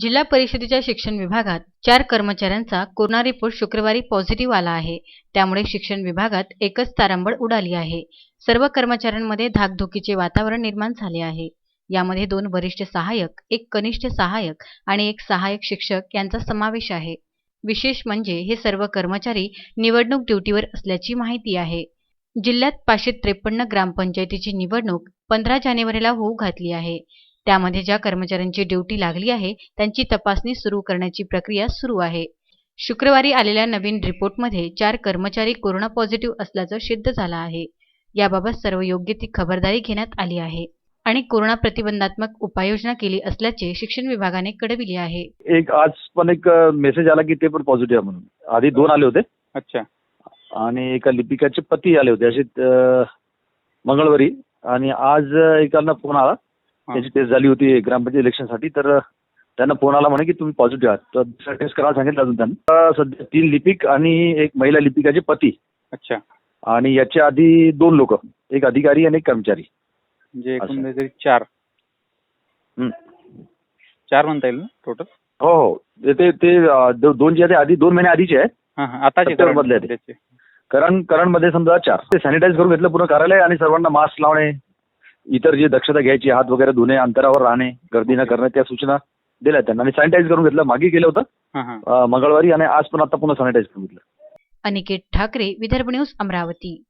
जिल्हा परिषदेच्या शिक्षण विभागात चार कर्मचाऱ्यांचा कोरोना रिपोर्ट शुक्रवारी पॉझिटिव्ह आला आहे. त्यामुळे शिक्षण विभागात एकच तारांबळ उडाली आहे. सर्व कर्मचाऱ्यांमध्ये धाकधुकीचे वातावरण निर्माण झाले आहे. यामध्ये दोन वरिष्ठ सहाय्यक एक कनिष्ठ सहाय्यक आणि एक सहाय्यक शिक्षक यांचा समावेश आहे. विशेष म्हणजे हे सर्व कर्मचारी निवडणूक ड्युटीवर असल्याची माहिती आहे. जिल्ह्यात पाचशे त्रेपन्न ग्रामपंचायतीची निवडणूक पंधरा जानेवारीला होऊ घातली आहे. त्यामध्ये ज्या कर्मचाऱ्यांची ड्युटी लागली आहे त्यांची तपासणी सुरू करण्याची प्रक्रिया सुरू आहे. शुक्रवारी आलेल्या नवीन रिपोर्टमध्ये चार कर्मचारी कोरोना पॉझिटिव्ह असल्याचं सिद्ध झालं आहे. याबाबत सर्व योग्य ती खबरदारी घेण्यात आली आहे आणि कोरोना प्रतिबंधात्मक उपाययोजना केली असल्याचे शिक्षण विभागाने कळविले आहे. एक आज पण एक मेसेज आला की ते पण पॉझिटिव्ह आहे म्हणून. आधी दोन आले होते. अच्छा. आणि एका लिपिकाचे पती आले होते असे मंगळवारी. आणि आज एकाला फोन आला. त्याची टेस्ट झाली होती ग्रामपंचायत इलेक्शनसाठी तर त्यांना फोन आला म्हणे की तुम्ही पॉझिटिव्ह आहात. तर दुसरा टेस्ट करायला सांगितलं अजून त्यांना. सध्या तीन लिपिक आणि एक महिला लिपिकाचे पती. अच्छा. आणि याच्या आधी दोन लोक एक अधिकारी आणि एक कर्मचारी. म्हणजे एकूण असं. काहीतरी चार. हं. चार म्हणता येईल ना टोटल हो हो. ते- ते ते अं, दो- दोन जे आहे ते आधी दोन महिने आधीचे आहे हां हां. आताचे सत्तर मधले आहेत. करण करणमध्ये समजा चार. ते सॅनिटाईज करून घेतलं पूर्ण कार्यालय आणि सर्वांना मास्क लावणे इतर जी दक्षता घ्यायची हात वगैरे धुणे अंतरावर राहणे गर्दी न करणे त्या सूचना दिल्या त्यांना. आणि सॅनिटाईज करून घेतलं. मागे गेलं होतं. हां हां. मंगळवारी आणि आज पण आता पुन्हा सॅनिटाईज करून घेतलं. अनिकेत ठाकरे विदर्भ न्यूज अमरावती.